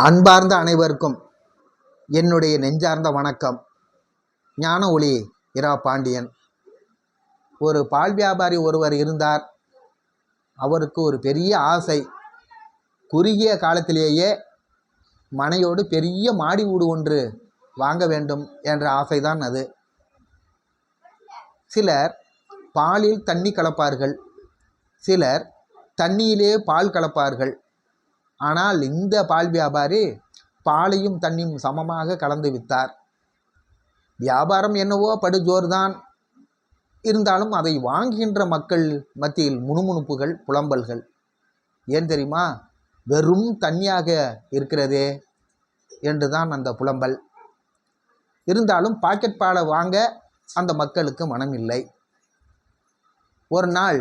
அன்பார்ந்த அனைவருக்கும் என்னுடைய நெஞ்சார்ந்த வணக்கம். ஞான ஒளி இரா பாண்டியன். ஒரு பால் வியாபாரி ஒருவர் இருந்தார். அவருக்கு ஒரு பெரிய ஆசை. குறுகிய காலத்திலேயே மனையோடு பெரிய மாடி வீடு ஒன்று வாங்க வேண்டும் என்ற ஆசைதான் அது. சிலர் பாலில் தண்ணி கலப்பார்கள். சிலர் தண்ணியிலே பால் கலப்பார்கள். ஆனால் இந்த பால் வியாபாரி பாலையும் தண்ணியும் சமமாக கலந்து வித்தார் வியாபாரம் என்னவோ படுஜோர்தான் இருந்தாலும் அதை வாங்குகின்ற மக்கள் மத்தியில் முணுமுணுப்புகள் புலம்பல்கள். ஏன் தெரியுமா? வெறும் தண்ணியாக இருக்கிறதே என்றுதான் அந்த புலம்பல். இருந்தாலும் பாக்கெட் பாலை வாங்க அந்த மக்களுக்கு மனமில்லை. ஒரு நாள்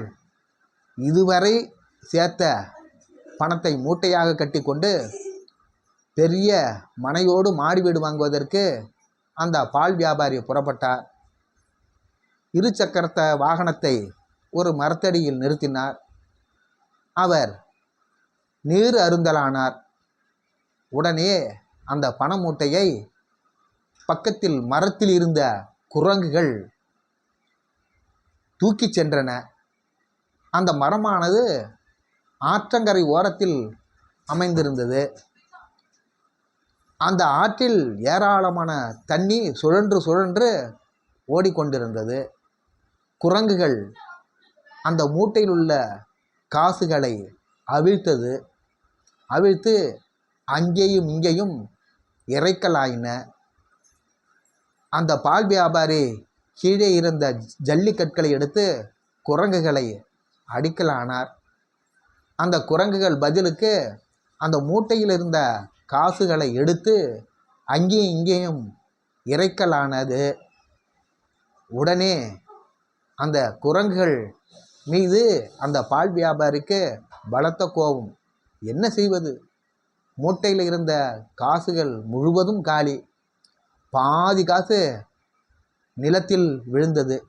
இதுவரை சேர்த்த பணத்தை மூட்டையாக கட்டிக்கொண்டு பெரிய மனையோடு மாடி வீடு வாங்குவதற்கு அந்த பால் வியாபாரி புறப்பட்டார். இருசக்கரத்த வாகனத்தை ஒரு மரத்தடியில் நிறுத்தினார். அவர் நீர் அருந்தலானார். உடனே அந்த பண மூட்டையை பக்கத்தில் மரத்தில் இருந்த குரங்குகள் தூக்கிச் சென்றன. அந்த மரமானது ஆற்றங்கரை ஓரத்தில் அமைந்திருந்தது. அந்த ஆற்றில் ஏராளமான தண்ணி சுழன்று சுழன்று ஓடிக்கொண்டிருந்தது. குரங்குகள் அந்த மூட்டையில் உள்ள காசுகளை அவிழ்த்தது. அவிழ்த்து அங்கேயும் இங்கேயும் இறைக்கலாயின. அந்த பால் வியாபாரி கீழே இருந்த ஜல்லிக்கற்களை எடுத்து குரங்குகளை அடிக்கலானார். அந்த குரங்குகள் பதிலுக்கு அந்த மூட்டையில் இருந்த காசுகளை எடுத்து அங்கேயும் இங்கேயும் இறைக்கலானது. உடனே அந்த குரங்குகள் மீது அந்த பால் வியாபாரிக்கு பலத்த கோபம். என்ன செய்வது? மூட்டையில் இருந்த காசுகள் முழுவதும் காலி. பாதி காசு நிலத்தில் விழுந்தது.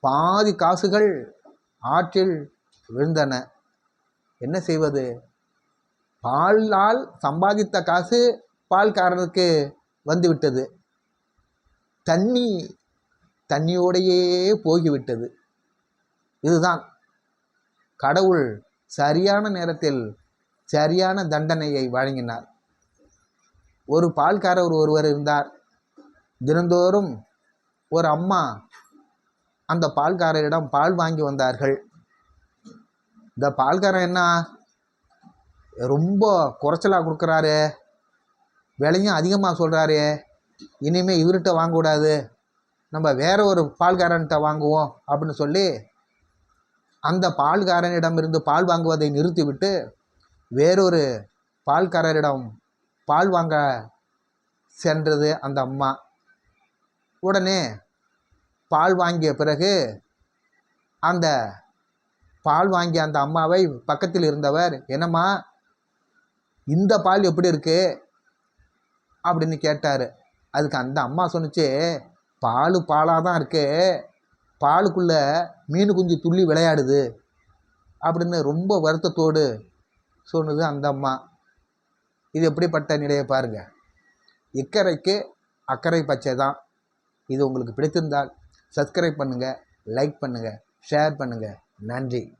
பாதி காசுகள் ஆற்றில் விழுந்தன. என்ன செய்வது? பாலால் சம்பாதித்த காசு பால்காரனுக்கு வந்துவிட்டது. தண்ணி தண்ணியோடையே போகிவிட்டது. இதுதான். கடவுள் சரியான நேரத்தில் சரியான தண்டனையை வழங்கினார். ஒரு பால்காரர் ஒருவர் இருந்தார். தினந்தோறும் ஒரு அம்மா அந்த பால்காரரிடம் பால் வாங்கி வந்தார்கள். இந்த பால்காரன் என்ன? ரொம்ப குறைச்சலாக கொடுக்குறாரு. விலையும் அதிகமாக சொல்கிறாரு இனிமேல் இவர்கிட்ட வாங்கக்கூடாது. நம்ம வேற ஒரு பால்காரன்கிட்ட வாங்குவோம் அப்படின்னு சொல்லி அந்த பால்காரனிடமிருந்து பால் வாங்குவதை நிறுத்திவிட்டு வேறொரு பால்காரரிடம் பால் வாங்க சென்றது அந்த அம்மா. உடனே பால் வாங்கிய பிறகு அந்த பால் வாங்கிய அந்த அம்மாவை பக்கத்தில் இருந்தவர் என்னம்மா இந்த பால் எப்படி இருக்கு? அப்படின்னு கேட்டார். அதுக்கு அந்த அம்மா சொன்னிச்சு பால் பாலாக தான் இருக்கு. பாலுக்குள்ளே மீன் குஞ்சு துள்ளி விளையாடுது. அப்படின்னு ரொம்ப வருத்தத்தோடு சொன்னது அந்த அம்மா. இது எப்படிப்பட்ட நிலையை பாருங்க. இக்கரைக்கு அக்கறை பச்சை தான். இது உங்களுக்கு பிடித்திருந்தால் சப்ஸ்கிரைப் பண்ணுங்கள் லைக் பண்ணுங்கள் ஷேர் பண்ணுங்கள் நன்றி.